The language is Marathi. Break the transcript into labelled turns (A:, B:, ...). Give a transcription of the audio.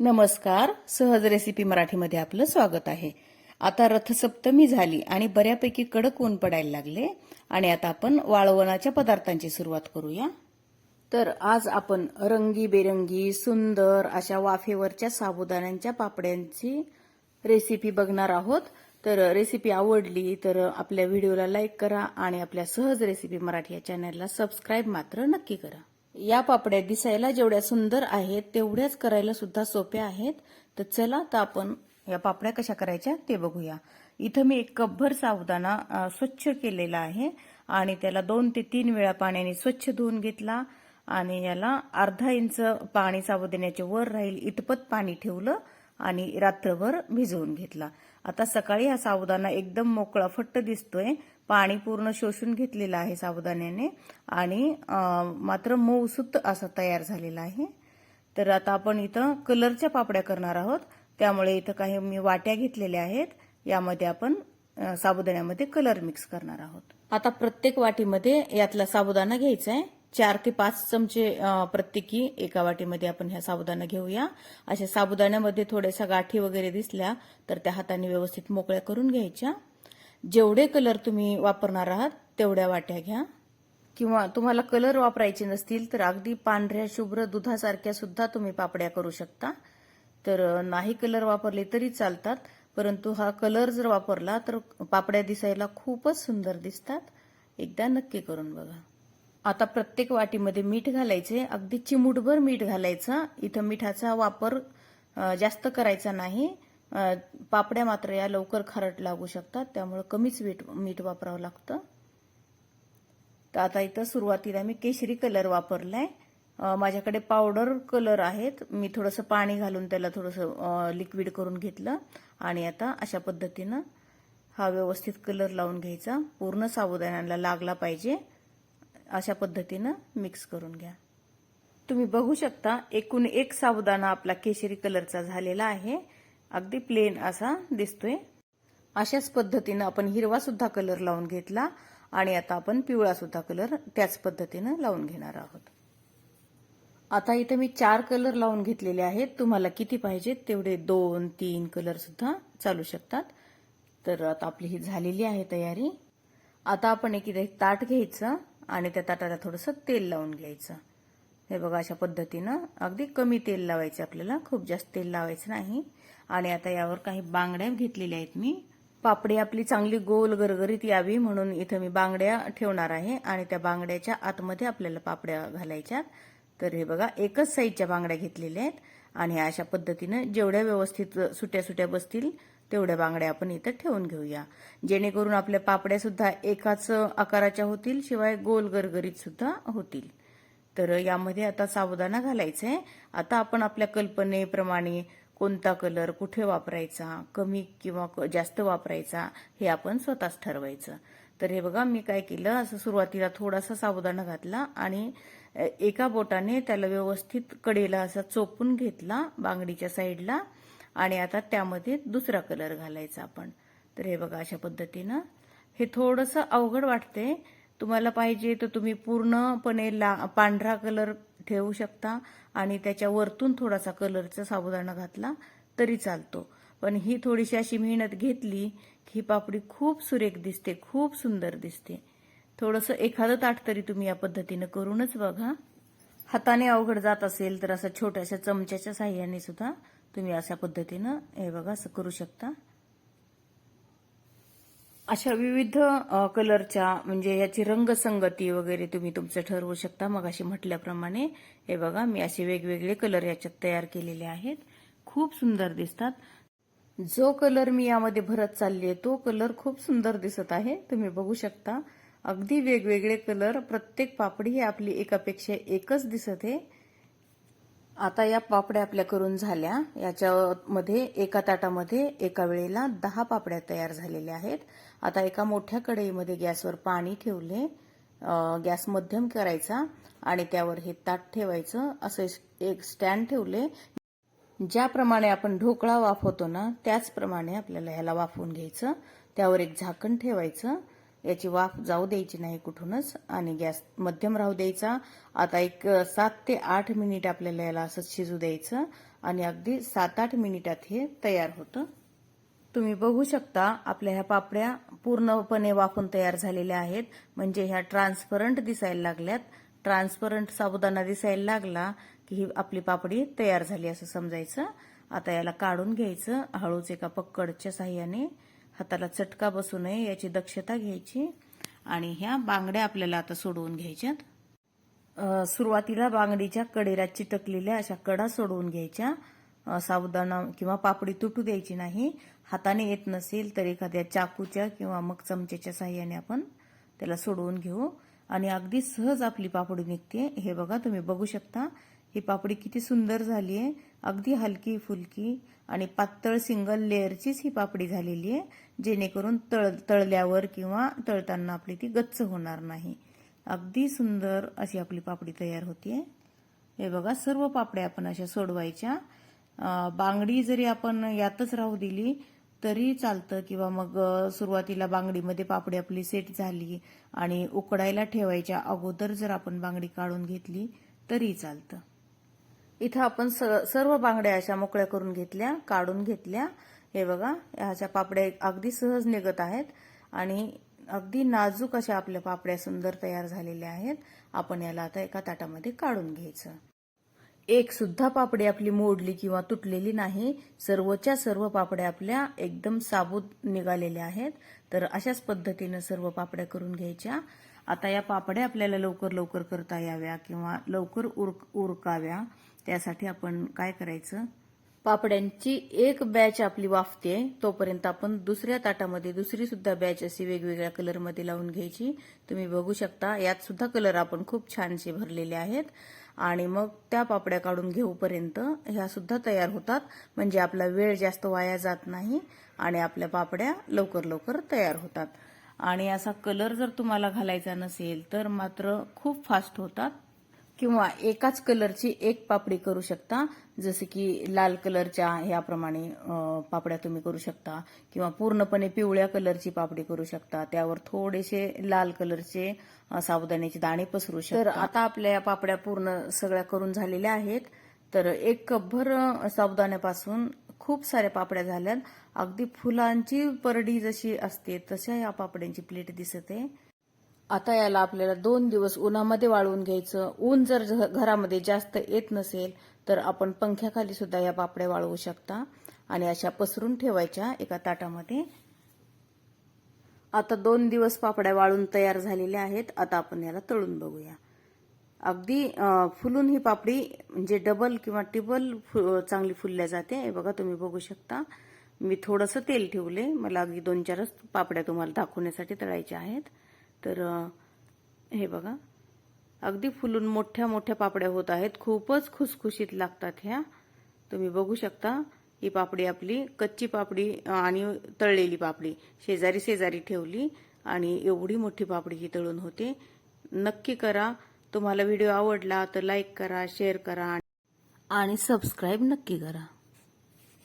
A: नमस्कार सहज रेसिपी मराठीमध्ये आपलं स्वागत आहे. आता रथसप्तमी झाली आणि बऱ्यापैकी कडक ऊन पडायला लागले आणि आता आपण वाळवणाच्या पदार्थांची सुरुवात करूया. तर आज आपण रंगीबेरंगी सुंदर अशा वाफेवरच्या साबुदाण्यांच्या पापड्यांची रेसिपी बघणार आहोत. तर रेसिपी आवडली तर आपल्या व्हिडिओला लाईक करा आणि आपल्या सहज रेसिपी मराठी या चॅनलला सबस्क्राईब मात्र नक्की करा. या पापड्या दिसायला जेवढ्या सुंदर आहेत तेवढ्याच करायला सुद्धा सोप्या आहेत. तर चला तर आपण या पापड्या कशा करायच्या ते बघूया. इथं मी एक कपभर साबुदाणा स्वच्छ केलेला आहे आणि त्याला दोन ते तीन वेळा पाण्याने स्वच्छ धुवून घेतला आणि याला अर्धा इंच पाणी साबुदाण्याचे वर राहील इतपत पाणी ठेवलं आणि रात्रभर भिजवून घेतला. आता सकाळी हा साबुदाणा एकदम मोकळा फट्ट दिसतोय. पाणी पूर्ण शोषून घेतलेलं आहे साबुदाण्याने आणि मात्र मऊसूत असा तयार झालेला आहे. तर आता आपण इथं कलरच्या पापड्या करणार आहोत. त्यामुळे इथं काही मी वाट्या घेतलेल्या आहेत. यामध्ये आपण साबुदाण्यामध्ये कलर मिक्स करणार आहोत. आता प्रत्येक वाटीमध्ये यातला साबुदाणा घ्यायचा आहे चार ते पाच चमचे प्रत्येकी एका वाटीमध्ये आपण ह्या साबुदाणा घेऊया. अशा साबुदाण्यामध्ये थोड्याशा गाठी वगैरे दिसल्या तर त्या हाताने व्यवस्थित मोकळ्या करून घ्यायच्या. जेवढे कलर तुम्ही वापरणार आहात तेवढ्या वाट्या घ्या. किंवा तुम्हाला कलर वापरायचे नसतील तर अगदी पांढऱ्या शुभ्र दुधासारख्या सुद्धा तुम्ही पापड्या करू शकता. तर नाही कलर वापरले तरी चालतात परंतु हा कलर जर वापरला तर पापड्या दिसायला खूपच सुंदर दिसतात. एकदा नक्की करून बघा. आता प्रत्येक वाटीमध्ये मीठ घालायचे. अगदी चिमूटभर मीठ घालायचं. इथं मिठाचा वापर जास्त करायचा नाही. पापड्या मात्र या लवकर खारट लागू शकतात त्यामुळं कमीच मीठ मीठ वापरावं लागतं. तर आता इथं सुरुवातीला मी केशरी कलर वापरलाय. आहे माझ्याकडे पावडर कलर आहेत. मी थोडंसं पाणी घालून त्याला थोडंसं लिक्विड करून घेतलं. आणि आता अशा पद्धतीनं हा व्यवस्थित कलर लावून घ्यायचा. पूर्ण साबुदाण्याला लागला पाहिजे. अशा पद्धतीनं मिक्स करून घ्या. तुम्ही बघू शकता एकूण एक साबुदाणा आपला केशरी कलरचा झालेला आहे. अगदी प्लेन असा दिसतोय. अशाच पद्धतीनं आपण हिरवा सुद्धा कलर लावून घेतला आणि आता आपण पिवळा सुद्धा कलर त्याच पद्धतीनं लावून घेणार आहोत. आता इथं मी चार कलर लावून घेतलेले आहेत. तुम्हाला किती पाहिजेत तेवढे दोन तीन कलर सुद्धा चालू शकतात. तर आता आपली ही झालेली आहे तयारी. आता आपण एक इथे एक ताट घ्यायचं आणि त्या ताटाला थोडंसं तेल लावून घ्यायचं. हे बघा अशा पद्धतीनं अगदी कमी तेल लावायचं आपल्याला. खूप जास्त तेल लावायचं नाही. आणि आता यावर काही बांगड्या घेतलेल्या आहेत मी. पापडी आपली चांगली गोल गरगरीत यावी म्हणून इथं मी बांगड्या ठेवणार आहे. आणि त्या बांगड्याच्या आतमध्ये आपल्याला पापड्या घालायच्या तर हे बघा एकच साईजच्या बांगड्या घेतलेल्या आहेत. आणि अशा पद्धतीनं जेवढ्या व्यवस्थित सुट्या सुट्या बसतील तेवढ्या बांगड्या आपण इथं ठेवून घेऊया. जेणेकरून आपल्या पापड्या सुद्धा एकाच आकाराच्या होतील शिवाय गोल गरगरीत सुद्धा होतील. तर यामध्ये आता साबुदाणा घालायचं. आहे आता आपण आपल्या कल्पनेप्रमाणे कोणता कलर कुठे वापरायचा कमी किंवा क- जास्त वापरायचा हे आपण स्वतःच ठरवायचं. तर हे बघा मी काय केलं असं सुरुवातीला थोडासा साबुदाणा घातला आणि एका बोटाने त्याला व्यवस्थित कडेला असा चोपून घेतला बांगडीच्या साईडला आणि आता त्यामध्ये दुसरा कलर घालायचा आपण. तर हे बघा अशा पद्धतीनं हे थोडंसं अवघड वाटते तुम्हाला पाहिजे तर तुम्ही पूर्णपणे ला पांढरा कलर ठेवू शकता आणि त्याच्या वरतून थोडासा कलरचा साबुदाणा घातला तरी चालतो. पण ही थोडीशी अशी मेहनत घेतली की ही पापडी खूप सुरेख दिसते खूप सुंदर दिसते. थोडंसं एखादं ताट तरी तुम्ही या पद्धतीनं करूनच बघा. हाताने अवघड जात असेल तर असं छोट्याशा चमच्याच्या साह्याने सुद्धा तुम्ही अशा पद्धतीनं हे बघा असं करू शकता. अशा विविध कलरच्या म्हणजे याची रंगसंगती वगैरे तुम्ही तुमचं ठरवू शकता. मग अशी म्हटल्याप्रमाणे हे बघा मी असे वेगवेगळे कलर याच्यात तयार केलेले आहेत. खूप सुंदर दिसतात. जो कलर मी यामध्ये भरत चालली आहे तो कलर खूप सुंदर दिसत आहे. तुम्ही बघू शकता. अगदी वेगवेगळे कलर. प्रत्येक पापडी ही आपली एकापेक्षा एकच दिसत आहे. आता या पापड्या आपल्या करून झाल्या. याच्यामध्ये एका ताटामध्ये एका वेळेला दहा पापड्या तयार झालेल्या आहेत. आता एका मोठ्या कढईमध्ये गॅसवर पाणी ठेवले. गॅस मध्यम करायचा आणि त्यावर हे ताट ठेवायचं. असं एक स्टँड ठेवले. ज्याप्रमाणे आपण ढोकळा वाफवतो ना त्याचप्रमाणे आपल्याला ह्याला वाफवून घ्यायचं. त्यावर एक झाकण ठेवायचं. याची वाफ जाऊ द्यायची नाही कुठूनच आणि गॅस मध्यम राहू द्यायचा. आता एक सात ते आठ मिनिट आपल्याला याला असंच शिजू द्यायचं आणि अगदी सात आठ मिनिटात हे तयार होतं. तुम्ही बघू शकता आपल्या ह्या पापड्या पूर्णपणे वाफून तयार झालेल्या आहेत. म्हणजे ह्या ट्रान्सपरंट दिसायला लागल्यात. ट्रान्सपरंट साबुदाणा दिसायला लागला की ही आपली पापडी तयार झाली असं समजायचं. आता याला काढून घ्यायचं. हळूच एका पक्कडच्या साह्याने हाताला चटका बसू नये याची दक्षता घ्यायची. आणि ह्या बांगड्या आपल्याला आता सोडवून घ्यायच्यात. सुरुवातीला बांगडीच्या कडेला चिटकलेल्या अशा कडा सोडवून घ्यायच्या. अ, साबुदाणा किंवा पापडी तुटू द्यायची नाही. हाताने येत नसेल तर एखाद्या चाकूच्या किंवा मग चमच्याच्या साह्याने आपण त्याला सोडवून घेऊ. आणि अगदी सहज आपली पापडी निघते. हे बघा तुम्ही बघू शकता. ही पापडी किती सुंदर झाली आहे. अगदी हलकी फुलकी आणि पातळ सिंगल लेअरचीच ही पापडी झालेली आहे जेणेकरून तळ तळल्यावर किंवा तळताना आपली ती गच्च होणार नाही. अगदी सुंदर अशी आपली पापडी तयार होतीये. हे बघा सर्व पापड्या आपण अशा सोडवायच्या. बांगडी जरी आपण यातच राहू दिली तरी चालतं. किंवा मग सुरुवातीला बांगडीमध्ये पापडी आपली सेट झाली आणि उकडायला ठेवायच्या अगोदर जर आपण बांगडी काढून घेतली तरी चालतं. इथं आपण स- सर्व बांगड्या अशा मोकळ्या करून घेतल्या काढून घेतल्या. हे बघा ह्याच्या पापड्या अगदी सहज निघत आहेत आणि अगदी नाजूक अशा आपल्या पापड्या सुंदर तयार झालेल्या आहेत. आपण याला आता एका ताटामध्ये काढून घ्यायचं. एक सुद्धा पापडी आपली मोडली किंवा तुटलेली नाही. सर्वच्या सर्व पापड्या आपल्या एकदम साबूत निघालेल्या आहेत. तर अशाच पद्धतीनं सर्व पापड्या करून घ्यायच्या. आता या पापड्या आपल्याला लवकर लवकर करता याव्या किंवा लवकर उरक उरकाव्या. त्यासाठी आपण काय करायचं? पापड्यांची एक बॅच आपली वाफते. तोपर्यंत आपण दुसऱ्या ताटामध्ये दुसरी सुद्धा बॅच अशी वेगवेगळ्या कलरमध्ये लावून घ्यायची. तुम्ही बघू शकता यात सुद्धा कलर आपण खूप छानसे भरलेले आहेत. आणि मग त्या पापड्या काढून घेऊपर्यंत ह्या सुद्धा तयार होतात. म्हणजे आपला वेळ जास्त वाया जात नाही आणि आपल्या पापड्या लवकर लवकर तयार होतात. आणि असा कलर जर तुम्हाला घालायचा नसेल तर मात्र खूप फास्ट होतात. किंवा एकाच कलरची एक पापडी करू शकता जसे की लाल कलरच्या याप्रमाणे पापड्या तुम्ही करू शकता. किंवा पूर्णपणे पिवळ्या कलरची पापडी करू शकता. त्यावर थोडेसे लाल कलरचे सावधानीचे साबुदाण्याचे दाणे पसरू शकता तर आता आपल्या या पापड्या पूर्ण सगळ्या करून झालेल्या आहेत. तर एक कपभर साबुदाण्यापासून खूप साऱ्या पापड्या झाल्यात. अगदी फुलांची परडी जशी असते तशा या पापड्यांची प्लेट दिसत. आहे आता याला आपल्याला दोन दिवस उन्हामध्ये वाळवून घ्यायचं. ऊन जर झ- घरामध्ये जास्त येत नसेल तर आपण पंख्याखाली सुद्धा या पापड्या वाळवू शकता. आणि अशा पसरून ठेवायच्या एका ताटामध्ये. आता दोन दिवस पापड्या वाळून तयार झालेल्या आहेत. आता आपण याला तळून बघूया. अगदी फुलून ही पापडी म्हणजे डबल किंवा टिबल फु- चांगली फुलल्या जाते. हे बघा तुम्ही बघू शकता. मी थोडंसं तेल ठेवले. मला अगदी दोन चारच पापड्या तुम्हाला दाखवण्यासाठी तळायच्या आहेत. तर हे बघा. अगदी फुलून मोठ्या मोठ्या पापड्या होत आहेत. खूपच खुसखुशीत लागतात ह्या. तुम्ही बघू शकता ही पापडी आपली कच्ची पापडी आणि तळलेली पापडी. शेजारी शेजारी ठेवली आणि एवढी मोठी पापडी ही तळून होते. नक्की करा. तुम्हाला व्हिडिओ आवडला तर लाईक करा शेअर करा आणि सबस्क्राईब नक्की करा.